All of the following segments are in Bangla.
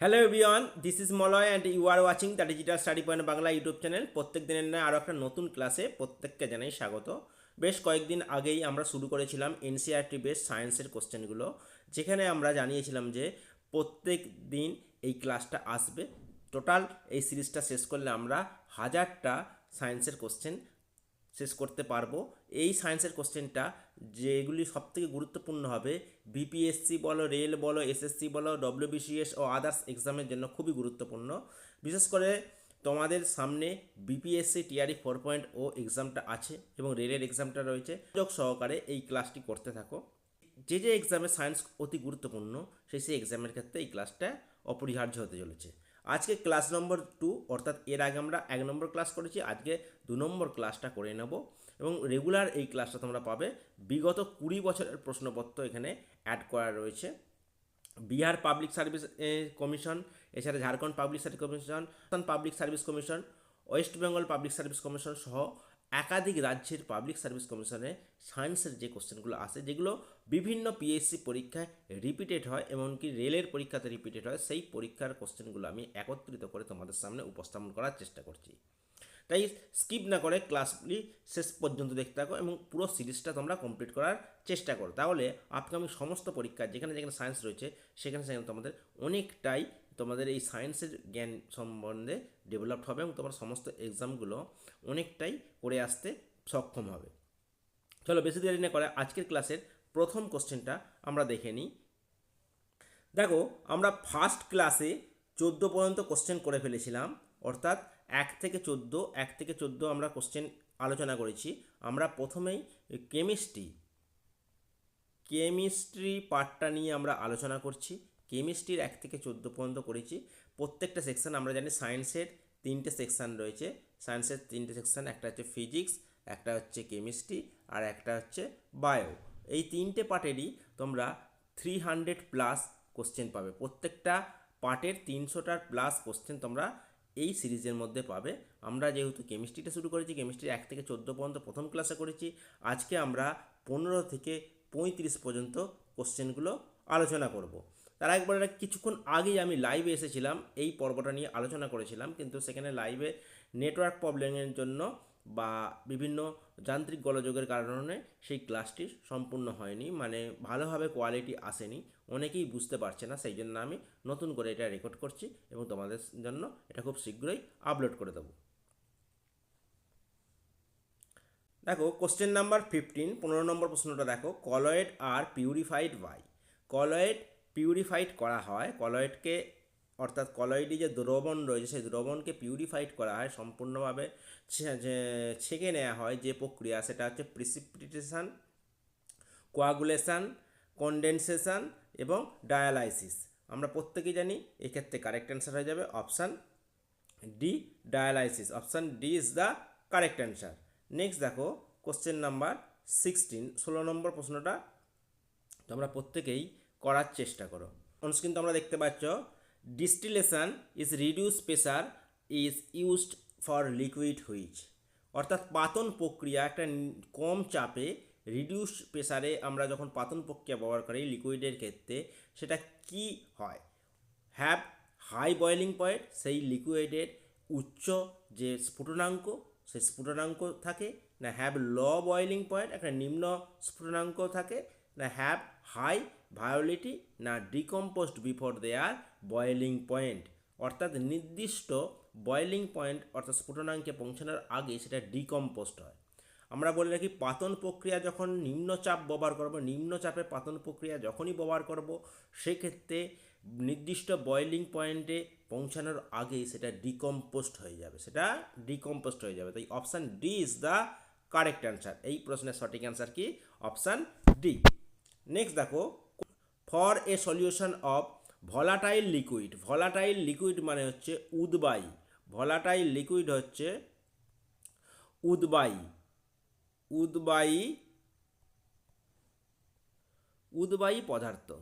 Hello everyone this is Malay and you are watching the digital study point Bangla YouTube channel প্রত্যেক দিনের নয় আরও একটা নতুন ক্লাসে প্রত্যেককে জানাই স্বাগত। বেশ কয়েকদিন আগেই আমরা শুরু করেছিলাম এনসিআরটি বেস সায়েন্সের কোশ্চেনগুলো যেখানে আমরা জানিয়েছিলাম যে প্রত্যেক দিন এই ক্লাসটা আসবে। টোটাল এই সিরিজটা শেষ করলে আমরা হাজারটা সায়েন্সের কোশ্চেন শেষ করতে পারব। এই সায়েন্সের কোশ্চেনটা যেগুলি সবথেকে গুরুত্বপূর্ণ হবে বিপিএসসি বলো, রেল বলো এসএসসি বলো ডব্লিউবিসিএস ও আদার্স এক্সামের জন্য খুবই গুরুত্বপূর্ণ। বিশেষ করে তোমাদের সামনে BPSC TRE four point O এক্সামটা আছে এবং রেলের এক্সামটা রয়েছে। যোগ সহকারে এই ক্লাসটি করতে থাকো। যে যে এক্সামে সায়েন্স অতি গুরুত্বপূর্ণ, সেই সেই এক্সামের ক্ষেত্রে এই ক্লাসটা অপরিহার্য হতে চলেছে। আজকে ক্লাস নম্বর টু অর্থাৎ এর আগে আমরা এক নম্বর ক্লাস করেছি, আজকে দু নম্বর ক্লাসটা করে নেব। এবং রেগুলার এই ক্লাসটা তোমরা পাবে। বিগত কুড়ি বছরের প্রশ্নপত্র এখানে অ্যাড করা রয়েছে। বিহার পাবলিক সার্ভিস কমিশন এছাড়া Jharkhand public service commission public service commission West Bengal public service commission সহ একাধিক রাজ্যের পাবলিক সার্ভিস কমিশনে সায়েন্সের যে কোশ্চেনগুলো আসে যেগুলো বিভিন্ন পিএসসি পরীক্ষায় রিপিটেড হয় এমনকি রেলের পরীক্ষাতে রিপিটেড হয়, সেই পরীক্ষার কোশ্চেনগুলো আমি একত্রিত করে তোমাদের সামনে উপস্থাপন করার চেষ্টা করছি। তাই স্কিপ না করে ক্লাসগুলি শেষ পর্যন্ত দেখতে থাকো এবং পুরো সিরিজটা তোমরা কমপ্লিট করার চেষ্টা করো। তাহলে আপকামিং সমস্ত পরীক্ষা যেখানে যেখানে সায়েন্স রয়েছে, সেখানে সেখানে তোমাদের অনেকটাই তোমাদের এই সায়েন্সের জ্ঞান সম্বন্ধে ডেভেলপড হবে এবং তোমার সমস্ত এক্সামগুলো অনেকটাই করে আসতে সক্ষম হবে। চলো বেশি দেরি না করে আজকের ক্লাসের প্রথম কোশ্চেনটা আমরা দেখে নিই। দেখো, আমরা ফার্স্ট ক্লাসে চোদ্দ পর্যন্ত কোশ্চেন করে ফেলেছিলাম, অর্থাৎ এক থেকে চোদ্দ, এক থেকে চোদ্দ আমরা কোশ্চেন আলোচনা করেছি। আমরা প্রথমেই কেমিস্ট্রি কেমিস্ট্রি পার্টটা নিয়ে আমরা আলোচনা করছি। কেমিস্ট্রির এক থেকে চোদ্দ পর্যন্ত করেছি। প্রত্যেকটা সেকশন আমরা জানি সায়েন্সের তিনটে সেকশন রয়েছে। সায়েন্সের তিনটে সেকশন একটা হচ্ছে ফিজিক্স একটা হচ্ছে কেমিস্ট্রি আর একটা হচ্ছে বায়ো এই তিনটে পার্টেরই তোমরা থ্রি হান্ড্রেড প্লাস কোশ্চেন পাবে। প্রত্যেকটা পার্টের তিনশোটার প্লাস কোশ্চেন তোমরা এই সিরিজের মধ্যে পাবে। আমরা যেহেতু কেমিস্ট্রিটা শুরু করেছি কেমিস্ট্রি এক থেকে চোদ্দ পর্যন্ত প্রথম ক্লাসে করেছি। আজকে আমরা পনেরো থেকে পঁয়ত্রিশ পর্যন্ত কোশ্চেনগুলো আলোচনা করব। তার একবার কিছুক্ষণ আগেই আমি লাইভে এসেছিলাম, এই পর্বটা নিয়ে আলোচনা করেছিলাম। কিন্তু সেখানে লাইভে নেটওয়ার্ক প্রবলেমের জন্য বা বিভিন্ন যান্ত্রিক গোলযোগের কারণে সেই ক্লাসটি সম্পূর্ণ হয়নি। মানে ভালোভাবে কোয়ালিটি আসেনি। অনেকেই বুঝতে পারছে না, সেই জন্য আমি নতুন করে এটা রেকর্ড করছি এবং তোমাদের জন্য এটা খুব শীঘ্রই আপলোড করে দেবো। দেখো কোশ্চেন নাম্বার ফিফটিন পনেরো নম্বর প্রশ্নটা দেখো। কলয়েড আর পিউরিফাইড বাই কলয়েড পিউরিফাইড করা হয় কলয়েডকে অর্থাৎ কলয়েডে যে দ্রবণ রয়েছে, সেই দ্রবণকে পিউরিফাইড করা হয়, সম্পূর্ণভাবে ছেঁকে নেওয়া হয় যে প্রক্রিয়া, সেটা হচ্ছে প্রিসিপিটেশন কোয়াগুলেশান কন্ডেনসেশন এবং ডায়ালাইসিস আমরা প্রত্যেকেই জানি এক্ষেত্রে কারেক্ট অ্যান্সার হয়ে যাবে option D dialysis option D is the correct answer next দেখো কোশ্চেন নাম্বার সিক্সটিন ষোলো নম্বর প্রশ্নটা তোমরা প্রত্যেকেই করার চেষ্টা করো। অনস্ক্রিন তোমরা দেখতে পাচ্ছ distillation is reduce pressure is used for liquid which অর্থাৎ পাতন প্রক্রিয়া একটা কম চাপে রিডিউস প্রেসারে আমরা যখন পাতন প্রক্রিয়া ব্যবহার করি লিকুইডের ক্ষেত্রে, সেটা কি হয়? হ্যাভ হাই বয়েলিং পয়েন্ট সেই লিকুইডের উচ্চ যে স্ফুটনাঙ্ক, সেই স্ফুটনাঙ্ক থাকে। না হ্যাভ ল বয়েলিং পয়েন্ট একটা নিম্ন স্ফুটনাঙ্ক থাকে। না হ্যাভ হাই ভায়োলিটি না decompose before their boiling point অর্থাৎ নির্দিষ্ট বয়েলিং পয়েন্ট অর্থাৎ স্ফুটনাঙ্কে পৌঁছানোর আগে সেটা ডিকম্পোস্ট হয়। আমরা বলে রাখি পাতন প্রক্রিয়া যখন নিম্নচাপ ব্যবহার করব নিম্নচাপে পাতন প্রক্রিয়া যখনই ব্যবহার করব, সেক্ষেত্রে নির্দিষ্ট বয়েলিং পয়েন্টে পৌঁছানোর আগেই সেটা ডিকম্পোস্ট হয়ে যাবে। সেটা ডিকম্পোস্ট হয়ে যাবে। তাই option D is the correct answer এই প্রশ্নের সঠিক অ্যান্সার কি? অপশান ডি নেক্সট দেখো for a solution of volatile liquid volatile liquid মানে হচ্ছে উদবায়ী। ভলাটাইল লিকুইড হচ্ছে উদবায়ী। উদবায়ী উদবায়ী পদার্থ।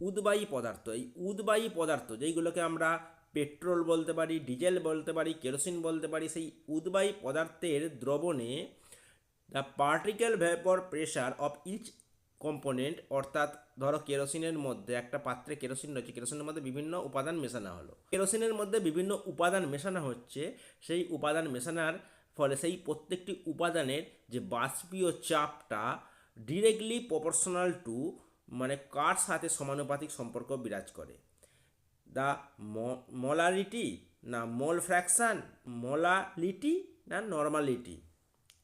উদবায়ী পদার্থ। এই উদবায়ী পদার্থ যেইগুলোকে আমরা পেট্রোল বলতে পারি, ডিজেল বলতে পারি, কেরোসিন বলতে পারি, সেই উদবায়ী পদার্থের দ্রবণে the particle vapour pressure of each component অর্থাৎ ধরো কেরোসিনের মধ্যে একটা পাত্রে কেরোসিন রয়েছে, কেরোসিনের মধ্যে বিভিন্ন উপাদান মেশানো হলো। কেরোসিনের মধ্যে বিভিন্ন উপাদান মেশানো হচ্ছে, সেই উপাদান মেশানোর ফলে সেই প্রত্যেকটি উপাদানের যে বাষ্পীয় চাপটা ডিরেক্টলি প্রপোর্শনাল টু মানে কার সাথে সমানুপাতিক সম্পর্ক বিরাজ করে। দ্য মলারিটি না মোল ফ্র্যাকশান মলালিটি না নর্মালিটি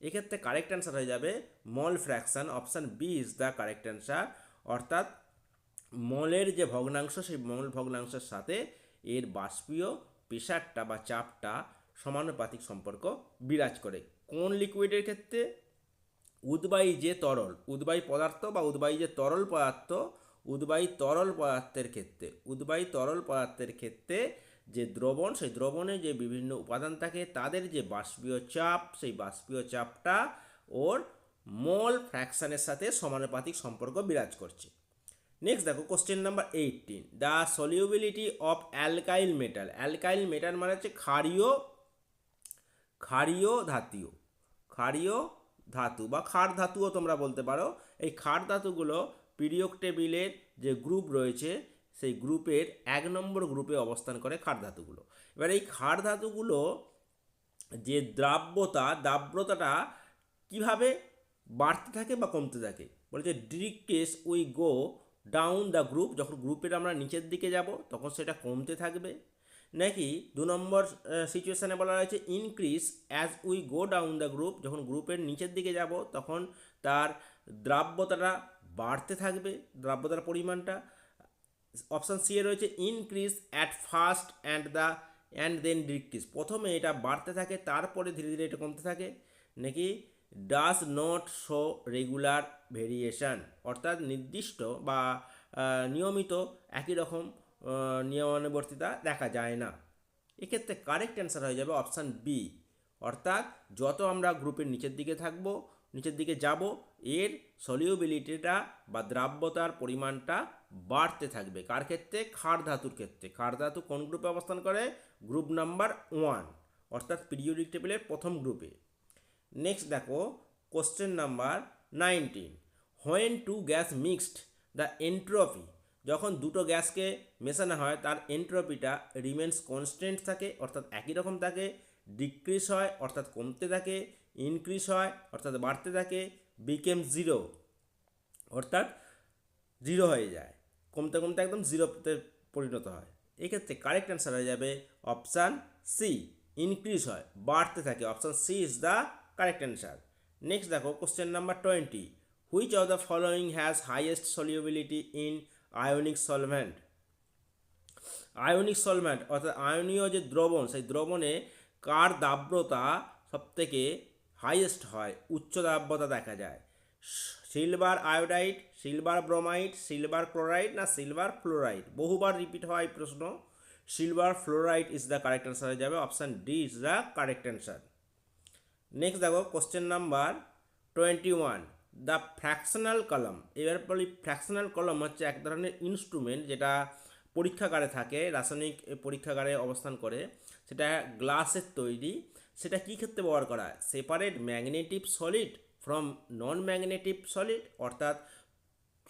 এক্ষেত্রে কারেক্ট অ্যান্সার হয়ে যাবে mole fraction option B is the correct answer অর্থাৎ মলের যে ভগ্নাংশ, সেই মল ভগ্নাংশের সাথে এর বাষ্পীয় প্রেশারটা বা চাপটা সমানুপাতিক সম্পর্ক বিরাজ করে। কোন লিকুইডের ক্ষেত্রে? উদ্বায়ী যে তরল, উদ্বায়ী পদার্থ বা উদ্বায়ী যে তরল পদার্থ, উদ্বায়ী তরল পদার্থের ক্ষেত্রে, উদ্বায়ী তরল পদার্থের ক্ষেত্রে যে দ্রবণ, সেই দ্রবণে যে বিভিন্ন উপাদান থাকে, তাদের যে বাষ্পীয় চাপ, সেই বাষ্পীয় চাপটা ওর মোল ফ্র্যাকশানের সাথে সমানুপাতিক সম্পর্ক বিরাজ করছে। নেক্সট দেখো question number eighteen the solubility of alkyl metal alkyl metal মানে হচ্ছে ক্ষারীয় ক্ষারীয় ধাতীয় ক্ষারীয় ধাতু বা ক্ষার ধাতুও তোমরা বলতে পারো। এই ক্ষার ধাতুগুলো পিরিয়ড টেবিলের যে গ্রুপ রয়েছে সেই গ্রুপের এক নম্বর গ্রুপে অবস্থান করে ক্ষার ধাতুগুলো। এবার এই ক্ষার ধাতুগুলো যে দ্রাব্যতা দ্রাব্যতাটা কীভাবে বাড়তে থাকে বা কমতে থাকে? বলছে decrease we go down the group. যখন গ্রুপের আমরা নিচের দিকে যাব, তখন সেটা কমতে থাকবে। নাকি দু নম্বর সিচুয়েশানে বলা রয়েছে increase as we go down the group যখন গ্রুপের নিচের দিকে যাব, তখন তার দ্রাব্যতাটা বাড়তে থাকবে, দ্রাব্যতার পরিমাণটা। অপশান সি এ রয়েছে increase at first and the and then decrease প্রথমে এটা বাড়তে থাকে, তারপরে ধীরে ধীরে এটা কমতে থাকে। নাকি does not show regular variation অর্থাৎ নির্দিষ্ট বা নিয়মিত একই রকম নিয়মানুবর্তিতা দেখা যায় না। এক্ষেত্রে কারেক্ট অ্যান্সার হয়ে যাবে অপশান বি অর্থাৎ যত আমরা গ্রুপের নিচের দিকে থাকব, নিচের দিকে যাব, এর সলিউবিলিটিটা বা দ্রাব্যতার পরিমাণটা বাড়তে থাকবে। কার ক্ষেত্রে? ক্ষার ধাতুর ক্ষেত্রে। ক্ষার ধাতু কোন গ্রুপে অবস্থান করে? গ্রুপ নাম্বার ওয়ান, অর্থাৎ পিরিয়ডিক টেবিলের প্রথম গ্রুপে। নেক্সট দেখো, question number nineteen. When two gas mixed the entropy, যখন দুটো গ্যাসকে মেশানো হয়, তার এন্ট্রপিটা রিমেন্স কনস্ট্যান্ট থাকে, অর্থাৎ একই রকম থাকে, ডিক্রিজ হয়, অর্থাৎ কমতে থাকে, ইনক্রিজ হয়, অর্থাৎ বাড়তে থাকে, বিকেম জিরো, অর্থাৎ জিরো হয়ে যায়। কমতে কমতে একদম জিরোতে পরিণত হয়। এক্ষেত্রে কারেক্ট অ্যান্সার হয়ে যাবে অপশান সি ইনক্রিজ হয়, বাড়তে থাকে। Option C is the correct answer next দেখো question number twenty which of the following has highest solubility in ionic solvent ionic solvent অর্থাৎ আয়নীয় যে দ্রবণ, সেই দ্রবণে কার দাব্যতা সবথেকে হাইয়েস্ট হয়? উচ্চ দাব্যতা দেখা যায়। Silver iodide, silver bromide, silver chloride না সিলভার ফ্লোরাইড? বহুবার রিপিট হয় প্রশ্ন। Silver fluoride is the correct answer হয়ে যাবে। Option D is the correct answer next দেখো question number twenty one the fractional column এবার বলি ফ্র্যাকশনাল কলম হচ্ছে এক ধরনের ইনস্ট্রুমেন্ট যেটা পরীক্ষাগারে থাকে, রাসায়নিক পরীক্ষাগারে অবস্থান করে। সেটা গ্লাসের তৈরি। সেটা কী ক্ষেত্রে ব্যবহার করা হয়? Separate magnetic solid from non magnetic solid অর্থাৎ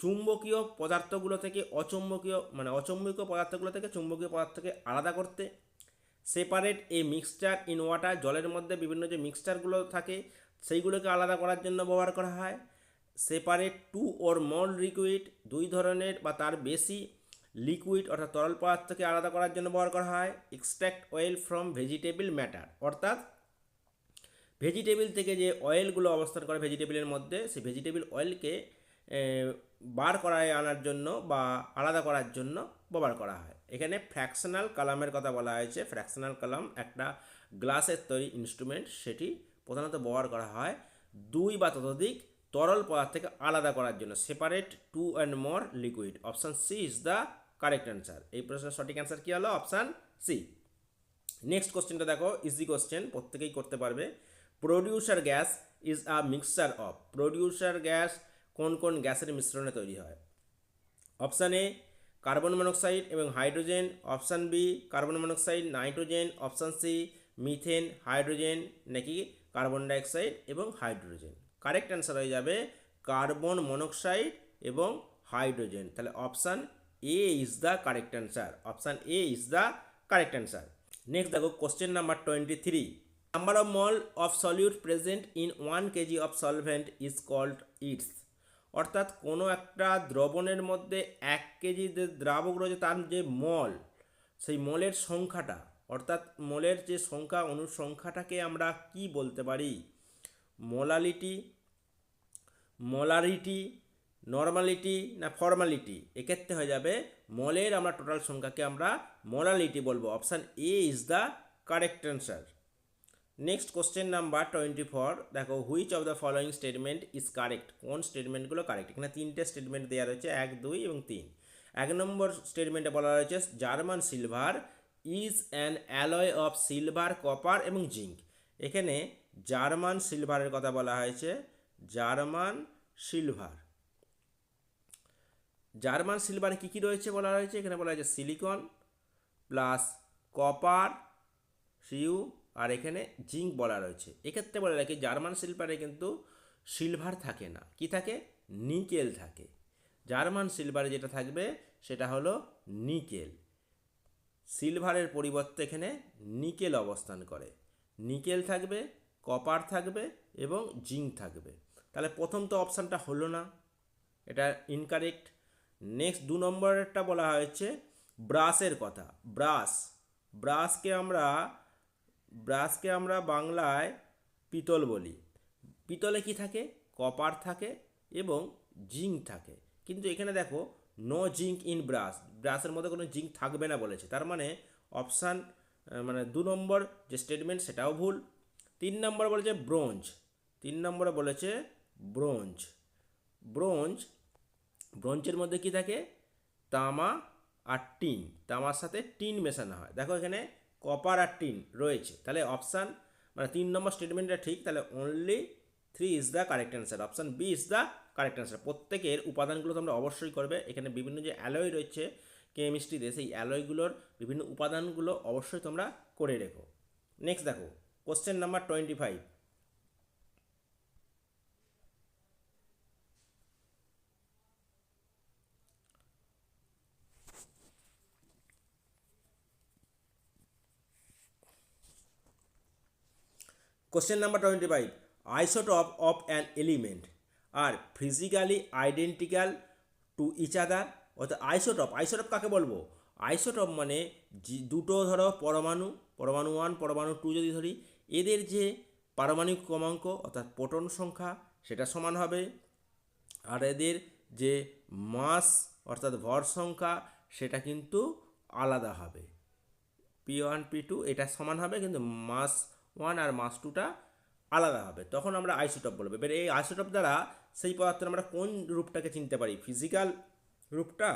চুম্বকীয় পদার্থগুলো থেকে অচুম্বকীয় মানে অচুম্বকীয় পদার্থগুলো থেকে চুম্বকীয় পদার্থকে আলাদা করতে separate a mixture in water জলের মধ্যে বিভিন্ন যে মিক্সচারগুলো থাকে, সেইগুলোকে আলাদা করার জন্য ব্যবহার করা হয়। Separate two or more liquid দুই ধরনের বা তার বেশি লিকুইড অর্থাৎ তরল পদার্থকে আলাদা করার জন্য ব্যবহার করা হয়। Extract oil from vegetable matter অর্থাৎ ভেজিটেবল থেকে যে অয়েলগুলো অবস্থান করে ভেজিটেবিলের মধ্যে, সেই ভেজিটেবিল অয়েলকে বার করায় আনার জন্য বা আলাদা করার জন্য ব্যবহার করা হয়। এখানে ফ্র্যাকশনাল কালামের কথা বলা হয়েছে। ফ্র্যাকশনাল কালাম একটা গ্লাসের তৈরি ইনস্ট্রুমেন্ট। সেটি প্রধানত ব্যবহার করা হয় দুই বা ততোধিক তরল পদার্থ থেকে আলাদা করার জন্য। Separate two and more liquid. Option C is the correct answer. এই প্রশ্নের সঠিক অ্যান্সার কী হলো? Option C. নেক্সট কোশ্চেনটা দেখো। Easy question. প্রত্যেকেই করতে পারবে। Producer gas is a mixture of, producer gas কোন কোন গ্যাসের মিশ্রণে তৈরি হয়? অপশান এ, কার্বন মনোক্সাইড এবং hydrogen. Option B, carbon monoxide, nitrogen. Option C, methane, hydrogen, নাকি কার্বন ডাইঅক্সাইড এবং হাইড্রোজেন। কারেক্ট অ্যান্সার হয়ে যাবে কার্বন মনোক্সাইড এবং হাইড্রোজেন। তাহলে option A is the correct answer. Option A is the correct answer. Next দেখো question number twenty three. Number of mole of solute present in one KG of solvent is called its অর্থাৎ কোনো একটা দ্রবণের মধ্যে এক কেজি যে দ্রাবক রয়েছে তার যে মল, সেই মলের সংখ্যাটা, অর্থাৎ মলের যে সংখ্যা অনুসংখ্যাটাকে আমরা কি বলতে পারি? মোলালিটি, মোলারিটি, নর্মালিটি না ফর্মালিটি, এক্ষেত্রে হয়ে যাবে মলের আমরা টোটাল সংখ্যাকে আমরা মোলালিটি বলব। Option A is the correct answer next question number twenty four দেখো which of the following statement is correct কোন স্টেটমেন্টগুলো কারেক্ট এখানে তিনটে স্টেটমেন্ট দেওয়া রয়েছে, এক, দুই এবং তিন। এক নম্বর স্টেটমেন্টে বলা রয়েছে, German silver is an alloy of silver copper এবং জিঙ্ক এখানে জার্মান সিলভারের কথা বলা হয়েছে, জার্মান সিলভার জার্মান সিলভারে কী কী রয়েছে বলা রয়েছে এখানে বলা হয়েছে silicon plus copper C U আর এখানে জিঙ্ক বলা রয়েছে। এক্ষেত্রে বলা রাখি, জার্মান সিলভারে কিন্তু সিলভার থাকে না। কি থাকে? নিকেল থাকে। জার্মান সিলভারে যেটা থাকবে, সেটা হলো নিকেল। সিলভারের পরিবর্তে এখানে নিকেল অবস্থান করে। নিকেল থাকবে, কপার থাকবে এবং জিঙ্ক থাকবে। তাহলে প্রথম তো অপশানটা হলো না। এটা ইনকারেক্ট নেক্সট দু নম্বরেরটা বলা হয়েছে ব্রাশের কথা। ব্রাশ ব্রাশকে আমরা ব্রাশকে আমরা বাংলায় পিতল বলি। পিতলে কি থাকে? কপার থাকে এবং জিঙ্ক থাকে। কিন্তু এখানে দেখো নো জিঙ্ক ইন ব্রাশ ব্রাশের মধ্যে কোনো জিঙ্ক থাকবে না বলেছে। তার মানে অপশান মানে দু নম্বর যে স্টেটমেন্ট সেটাও ভুল। তিন নম্বর বলেছে ব্রোঞ্জ। তিন নম্বরে বলেছে ব্রোঞ্জ। ব্রোঞ্জ, ব্রোঞ্জের মধ্যে কি থাকে? তামা আর টিন। তামার সাথে টিন মেশানো হয়। দেখো এখানে কপার আর টিন রয়েছে। তাহলে অপশান মানে তিন নম্বর স্টেটমেন্টটা ঠিক, তাহলে only three is the correct answer option B is the correct answer প্রত্যেকের উপাদানগুলো তোমরা অবশ্যই করবে। এখানে বিভিন্ন যে অ্যালয় রয়েছে কেমিস্ট্রিতে সেই অ্যালয়গুলোর বিভিন্ন উপাদানগুলো অবশ্যই তোমরা করে রেখো। নেক্সট দেখো question number twenty five Question number 25. Isotope of an element are physically identical to each other. অর্থাৎ আইসোটপ আইসোটপ কাকে বলব? আইসোটপ মানে দুটো ধরো পরমাণু পরমাণু ওয়ান পরমাণু টু যদি ধরি, এদের যে পারমাণবিক ক্রমাঙ্ক, অর্থাৎ প্রোটন সংখ্যা, সেটা সমান হবে। আর এদের যে মাস, অর্থাৎ ভর সংখ্যা, সেটা কিন্তু আলাদা হবে। পি ওয়ান পি টু এটা সমান হবে, কিন্তু মাস ওয়ান আর মাস টুটা আলাদা হবে। তখন আমরা আইসোটপ বলব। এবার এই আইসোটপ দ্বারা সেই পদার্থের আমরা কোন রূপটাকে চিনতে পারি? ফিজিক্যাল রূপটা,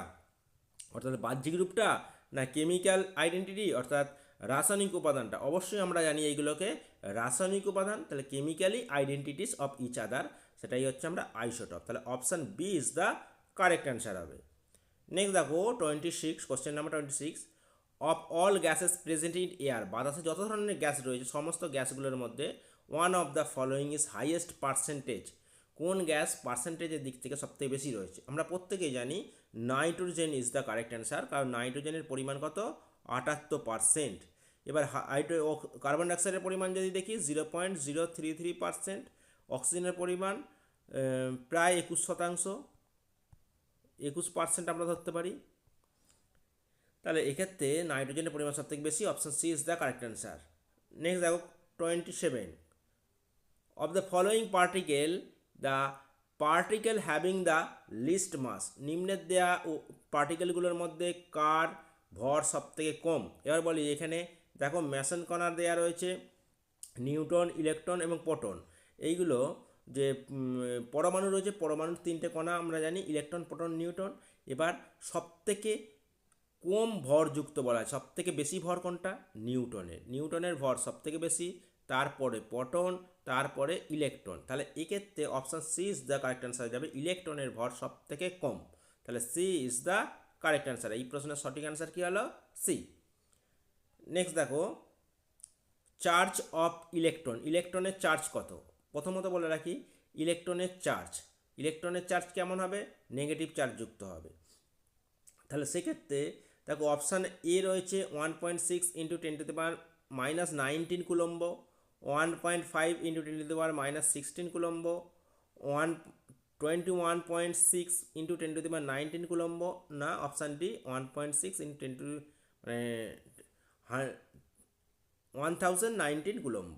অর্থাৎ বাহ্যিক রূপটা, না কেমিক্যাল আইডেন্টিটি অর্থাৎ রাসায়নিক উপাদানটা? অবশ্যই আমরা জানি এইগুলোকে রাসায়নিক উপাদান, তাহলে chemically identities of each other সেটাই হচ্ছে আমরা আইসোটপ তাহলে option B is the correct answer হবে। নেক্সট দেখো twenty six question number twenty six of all gases present in air, বাতাসে যত ধরনের গ্যাস রয়েছে, সমস্ত গ্যাসগুলোর মধ্যে one of the following is highest percentage কোন গ্যাস পার্সেন্টেজের দিক থেকে সবথেকে বেশি রয়েছে? আমরা প্রত্যেকেই জানি nitrogen is the correct answer কারণ নাইট্রোজেনের পরিমাণ কত? আটাত্তর পার্সেন্ট এবার হাইড্রো কার্বন ডাইঅক্সাইডের পরিমাণ যদি দেখি zero point zero three three percent অক্সিজেনের পরিমাণ প্রায় একুশ শতাংশ। একুশ পার্সেন্ট আমরা ধরতে পারি। তাহলে এক্ষেত্রে নাইট্রোজেনের পরিমাণ সবথেকে বেশি option C is the correct answer next দেখো twenty seven of the following particle the particle having the least mass নিম্নের দেয়া পার্টিকেলগুলোর মধ্যে কার ভর সবথেকে কম? এবার বলি, এখানে দেখো ম্যাসন কণার দেয়া রয়েছে নিউটন ইলেকট্রন এবং পটন এইগুলো যে পরমাণু রয়েছে, পরমাণুর তিনটে কণা আমরা জানি, ইলেকট্রন পটন নিউটন এবার সবথেকে কম ভরযুক্ত বলা হয়। সব থেকে বেশি ভর কোনটা? নিউটনের। নিউটনের ভর সব থেকে বেশি, তারপরে পটন তারপরে ইলেকট্রন। তাহলে এক্ষেত্রে option C is the correct answer যাবে ইলেকট্রনের ভর সব থেকে কম। তাহলে C is the correct answer. এই প্রশ্নের সঠিক অ্যান্সার কী হলো? সি। নেক্সট দেখো। Charge of electron. ইলেকট্রনের চার্জ কত? প্রথমত বলে রাখি, ইলেকট্রনের চার্জ। ইলেকট্রনের চার্জ কেমন হবে? নেগেটিভ চার্জ যুক্ত হবে। তাহলে সেক্ষেত্রে দেখো অপশান এ রয়েছে one point six into ten to the power minus nineteen coulomb one point five into ten to the power minus sixteen coulomb one twenty one point six into ten to the power nineteen coulomb, না, option D one point six into ten to মানে ওয়ান থাউজেন্ড নাইনটিন কুলম্ব।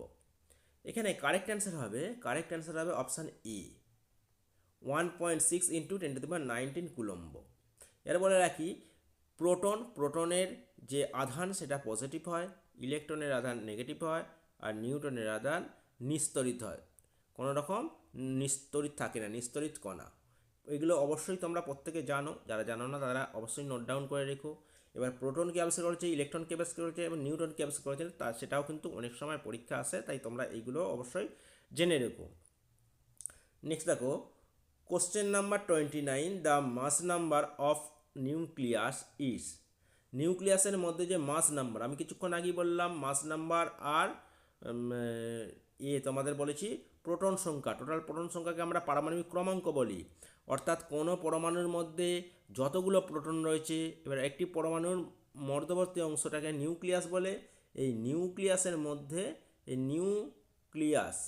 এখানে কারেক্ট অ্যান্সার হবে কারেক্ট অ্যান্সার হবে option E one point six into ten to the power nineteen coulomb. এর বলে রাখি প্রোটন, প্রোটনের যে আধান সেটা পজিটিভ হয়, ইলেকট্রনের আধান নেগেটিভ হয়, আর নিউটনের আধান নিস্তরিত হয়। কোনো রকম নিস্তরিত থাকে না, নিস্তরিত কণা। এগুলো অবশ্যই তোমরা প্রত্যেকে জানো, যারা জানো না তারা অবশ্যই নোট ডাউন করে রেখো। এবার প্রোটন কে আবিষ্কার করেছে, ইলেকট্রন কে আবিষ্কার করেছে, এবং নিউটন কে আবিষ্কার করেছে, তা সেটাও কিন্তু অনেক সময় পরীক্ষা আসে, তাই তোমরা এইগুলো অবশ্যই জেনে রেখো। নেক্সট দেখো question number twenty nine the mass number of nucleus is নিউক্লিয়াসের মধ্যে যে মাস নাম্বার, আমি কিছুক্ষণ আগেই বললাম, মাস নাম্বার আর এ তোমাদের বলেছি, প্রোটন সংখ্যা। টোটাল প্রোটন সংখ্যাকে আমরা পারমাণবিক ক্রমাঙ্ক বলি। অর্থাৎ কোনো পরমাণুর মধ্যে যতগুলো প্রোটন রয়েছে, এবার একটি পরমাণুর মধ্যবর্তী অংশটাকে নিউক্লিয়াস বলে। এই নিউক্লিয়াসের মধ্যে এই নিউক্লিয়াস,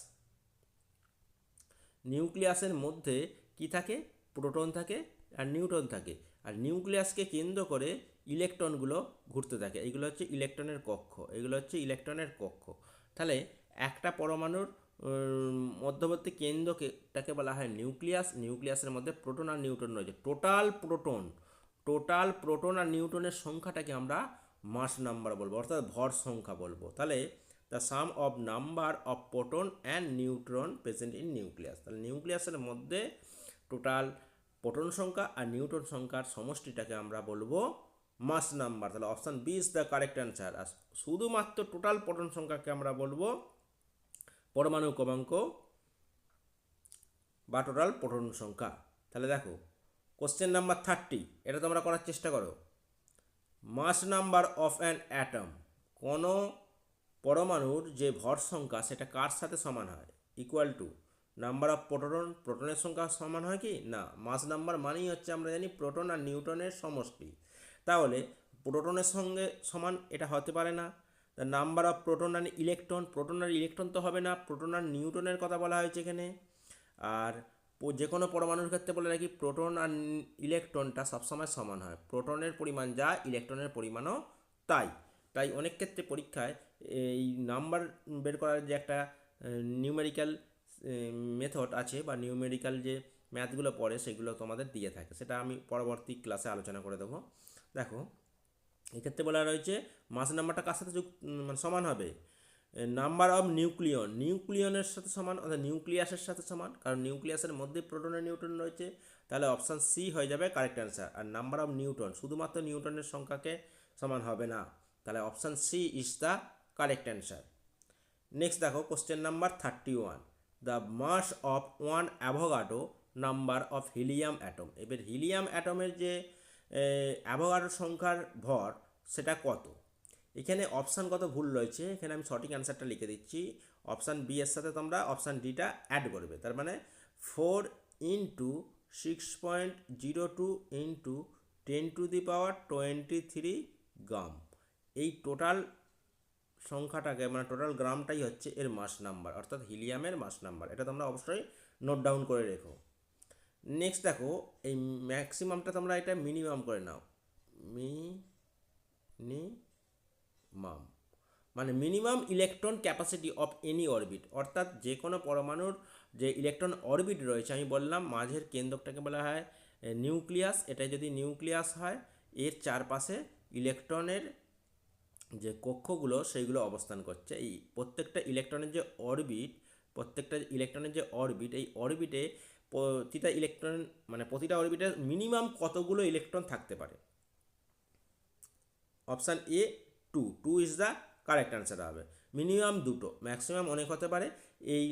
নিউক্লিয়াসের মধ্যে কি থাকে? প্রোটন থাকে আর নিউট্রন থাকে। আর নিউক্লিয়াসকে কেন্দ্র করে ইলেকট্রনগুলো ঘুরতে থাকে। এইগুলো হচ্ছে ইলেকট্রনের কক্ষ। এগুলো হচ্ছে ইলেকট্রনের কক্ষ। তাহলে একটা পরমাণুর মধ্যবর্তী কেন্দ্রটাকে বলা হয় নিউক্লিয়াস। নিউক্লিয়াসের মধ্যে প্রোটন আর নিউট্রন রয়েছে। টোটাল প্রোটন টোটাল প্রোটন আর নিউট্রনের সংখ্যাটাকে আমরা মাস নাম্বার বলব, অর্থাৎ ভর সংখ্যা বলব। তাহলে the sum of number of proton and neutron present in nucleus তাহলে নিউক্লিয়াসের মধ্যে টোটাল প্রোটন সংখ্যা আর নিউট্রন সংখ্যার সমষ্টিটাকে আমরা বলব মাস নাম্বার। তাহলে option B is the correct answer আর শুধুমাত্র টোটাল প্রোটন সংখ্যাকে আমরা বলব পরমাণু ক্রমাঙ্ক বা টোটাল প্রোটন সংখ্যা। তাহলে দেখো কোশ্চেন নাম্বার থার্টি এটা তোমরা করার চেষ্টা করো। Mass number of an atom কোনো পরমাণুর যে ভর সংখ্যা, সেটা কার সাথে সমান হয়? Equal to number of proton, প্রোটনের সংখ্যা সমান হয় কি? না। মাস নাম্বার মানেই হচ্ছে আমরা জানি প্রোটন আর নিউটনের সমষ্টি। তাহলে প্রোটনের সঙ্গে সমান এটা হতে পারে না। নাম্বার অফ প্রোটন আর ইলেকট্রন প্রোটন আর ইলেকট্রন তো হবে না। প্রোটন আর নিউটনের কথা বলা হয়েছে এখানে। আর যে কোনো পরমাণুর ক্ষেত্রে বলে রাখি প্রোটন আর ইলেকট্রনটা সবসময় সমান হয়। প্রোটনের পরিমাণ যা ইলেকট্রনের পরিমাণও তাই। তাই অনেক ক্ষেত্রে পরীক্ষায় এই নাম্বার বের করার যে একটা নিউমেরিক্যাল মেথড আছে বা নিউমেরিক্যাল যে ম্যাথগুলো পড়ে সেগুলো তোমাদের দিয়ে থাকে। সেটা আমি পরবর্তী ক্লাসে আলোচনা করে দেবো। দেখো, এক্ষেত্রে বলা রয়েছে মাস নাম্বারটা কার সাথে যুক্ত মানে সমান হবে? নাম্বার অফ নিউক্লিয়ন নিউক্লিয়নের সাথে সমান অর্থাৎ নিউক্লিয়াসের সাথে সমান, কারণ নিউক্লিয়াসের মধ্যে প্রোটন আর নিউট্রন রয়েছে, তাহলে অপশান সি হয়ে যাবে কারেক্ট অ্যান্সার আর নাম্বার অফ নিউটন শুধুমাত্র নিউটনের সংখ্যাকে সমান হবে না। তাহলে option C is the correct answer next দেখো question number thirty one the mass of one Avogadro, number of helium atom. এবার হিলিয়াম অ্যাটমের যে অ্যাভোগাডো সংখ্যার ভর, সেটা কত? এখানে অপশান কত ভুল রয়েছে, এখানে আমি সঠিক অ্যান্সারটা লিখে দিচ্ছি। অপশান বি এর সাথে তোমরা অপশান ডিটা অ্যাড করবে। তার মানে four into six point zero two into ten to the power twenty three gram এই টোটাল সংখ্যাটাকে মানে টোটাল গ্রামটাই হচ্ছে এর মাস নাম্বার অর্থাৎ হিলিয়ামের মাস নাম্বার এটা তোমরা অবশ্যই নোট ডাউন করে রেখো। নেক্সট দেখো, এই ম্যাক্সিমামটা তোমরা এটা মিনিমাম করে নাও। মিনিমাম মানে minimum electron capacity of any orbit অর্থাৎ যে কোনো পরমাণুর যে ইলেকট্রন অরবিট রয়েছে, আমি বললাম মাঝের কেন্দ্রটাকে বলা হয় নিউক্লিয়াস এটা যদি নিউক্লিয়াস হয়, এর চারপাশে ইলেকট্রনের যে কক্ষগুলো সেইগুলো অবস্থান করছে। এই প্রত্যেকটা ইলেকট্রনের যে অরবিট প্রত্যেকটা ইলেকট্রনের যে অরবিট এই অরবিটে প্রতিটা ইলেকট্রন মানে প্রতিটা অরবিটে মিনিমাম কতগুলো ইলেকট্রন থাকতে পারে? Option A two two is the correct answer হবে। মিনিমাম দুটো ম্যাক্সিমাম অনেক হতে পারে। এই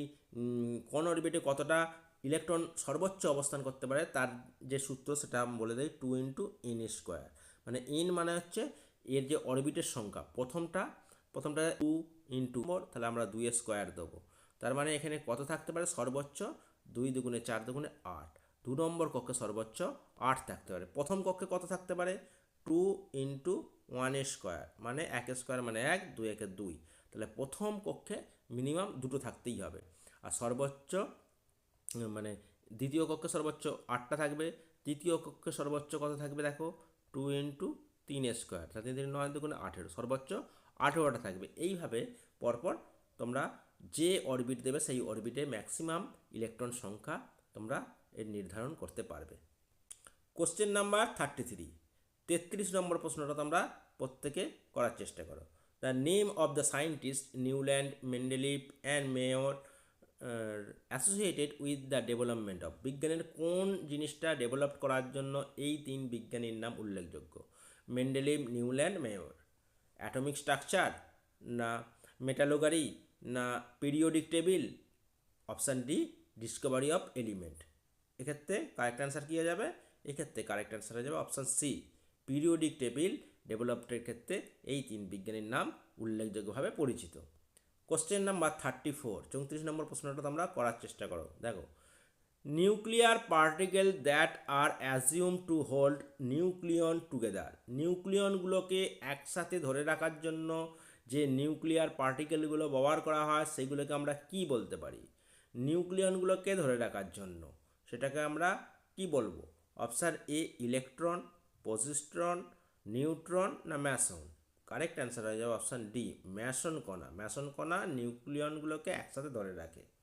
কোন অরবিটে কতটা ইলেকট্রন সর্বোচ্চ অবস্থান করতে পারে, তার যে সূত্র সেটা বলে দেয় টু ইন্টু ইন স্কোয়ার মানে ইন মানে হচ্ছে এর যে অরবিটের সংখ্যা, প্রথমটা প্রথমটা টু ইন্টু তাহলে আমরা দুই স্কোয়ার দেবো। তার মানে এখানে কত থাকতে পারে? সর্বোচ্চ দুই দুগুণে চার দুগুণে আট। দু নম্বর কক্ষে সর্বোচ্চ আট থাকতে পারে। প্রথম কক্ষে কত থাকতে পারে? টু ইন্টু ওয়ান স্কোয়ার মানে এক স্কোয়ার মানে এক, দুই একে দুই। তাহলে প্রথম কক্ষে মিনিমাম দুটো থাকতেই হবে। আর সর্বোচ্চ মানে দ্বিতীয় কক্ষে সর্বোচ্চ আটটা থাকবে। তৃতীয় কক্ষে সর্বোচ্চ কত থাকবে দেখো? টু ইন্টু তিন স্কোয়ার তাতে তিন নয় দুগুণে আঠেরো, সর্বোচ্চ আঠেরোটা থাকবে। এইভাবে পরপর তোমরা যে অরবিট দেবে সেই অরবিটে ম্যাক্সিমাম ইলেকট্রন সংখ্যা তোমরা এর নির্ধারণ করতে পারবে। কোশ্চেন নাম্বার থার্টি থ্রি তেত্রিশ নম্বর প্রশ্নটা তোমরা প্রত্যেকে করার চেষ্টা করো। The name of the scientist Newland Mendeleev and Meyer associated with the development of বিজ্ঞানের কোন জিনিসটা ডেভেলপ করার জন্য এই তিন বিজ্ঞানীর নাম উল্লেখযোগ্য? Mendeleev Newland Meyer. Atomic structure? না। মেটালোগারি না। Periodic table? Option D, discovery of element. এক্ষেত্রে কারেক্ট অ্যান্সার কী হয়ে যাবে? এক্ষেত্রে কারেক্ট অ্যান্সার হয়ে যাবে অপশান সি, পিরিয়ডিক টেবিল ডেভেলপডের ক্ষেত্রে এই তিন বিজ্ঞানীর নাম উল্লেখযোগ্যভাবে পরিচিত। কোশ্চেন নাম্বার থার্টি ফোর, চৌত্রিশ নম্বর প্রশ্নটা তোমরা করার চেষ্টা করো। দেখো nuclear particle that are assume to hold nucleon together. নিউক্লিয়নগুলোকে একসাথে ধরে রাখার জন্য যে নিউক্লিয়ার পার্টিকেলগুলো ব্যবহার করা হয়, সেগুলোকে আমরা কি বলতে পারি? নিউক্লিয়নগুলোকে ধরে রাখার জন্য সেটাকে আমরা কি বলব? Option A, electron, positron, neutron না ম্যাসন? কারেক্ট অ্যান্সার হয়ে যাবে অপশান ডি, ম্যাসন কণা। ম্যাসন কণা নিউক্লিয়নগুলোকে একসাথে ধরে রাখে।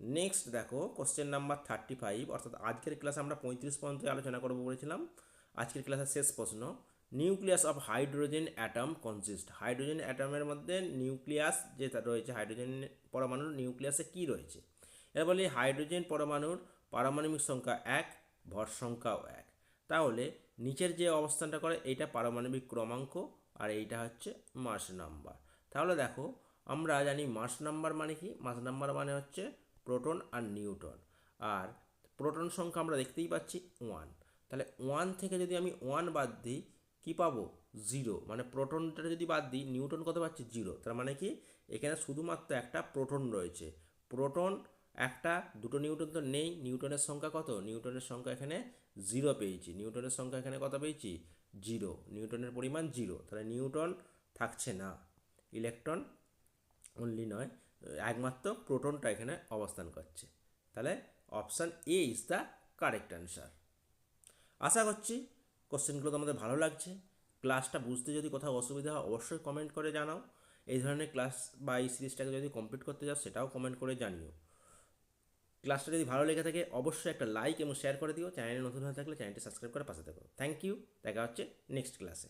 নেক্সট দেখো কোশ্চেন নাম্বার থার্টি ফাইভ অর্থাৎ আজকের ক্লাসে আমরা পঁয়ত্রিশ পর্যন্ত আলোচনা করব বলেছিলাম। আজকের ক্লাসের শেষ প্রশ্ন nucleus of hydrogen atom consist hydrogen অ্যাটমের মধ্যে নিউক্লিয়াস যে রয়েছে হাইড্রোজেন পরমাণুর নিউক্লিয়াসে কি রয়েছে? এর বলি হাইড্রোজেন পরমাণুর পারমাণবিক সংখ্যা এক, ভর সংখ্যাও এক। তাহলে, নিচের যে অবস্থানটা করে, এইটা পারমাণবিক ক্রমাঙ্ক আর এইটা হচ্ছে মাস নাম্বার। তাহলে দেখো, আমরা জানি মাস নাম্বার মানে কি? মাস নাম্বার মানে হচ্ছে প্রোটন আর নিউটন। আর প্রোটন সংখ্যা আমরা দেখতেই পাচ্ছি ওয়ান তাহলে ওয়ান থেকে যদি আমি ওয়ান বাদ দিই, কী পাবো? জিরো মানে প্রোটনটা যদি বাদ দিই, নিউটন কত পাচ্ছি? জিরো তার মানে কি? এখানে শুধুমাত্র একটা প্রোটন রয়েছে। প্রোটন, একটা, দুটো নিউটন তো নেই। নিউটনের সংখ্যা কত? নিউটনের সংখ্যা এখানে জিরো পেয়েছি। নিউটনের সংখ্যা এখানে কত পেয়েছি? জিরো নিউটনের পরিমাণ জিরো তাহলে নিউটন থাকছে না। ইলেকট্রন অনলি নয়। একমাত্র প্রোটনটা এখানে অবস্থান করছে। তাহলে option A is the correct answer আশা করছি কোশ্চেনগুলো তোমাদের ভালো লাগছে। ক্লাসটা বুঝতে যদি কোথাও অসুবিধা হয় অবশ্যই কমেন্ট করে জানাও। এই ধরনের ক্লাস বা এই সিরিজটাকে যদি কমপ্লিট করতে চাও সেটাও কমেন্ট করে জানিও। ক্লাসটা যদি ভালো লেগে থাকে অবশ্যই একটা লাইক এবং শেয়ার করে দিও। চ্যানেলে নতুন হয়ে থাকলে চ্যানেলটি সাবস্ক্রাইব করে পাশে থাকো। থ্যাংক ইউ দেখা হচ্ছে নেক্সট ক্লাসে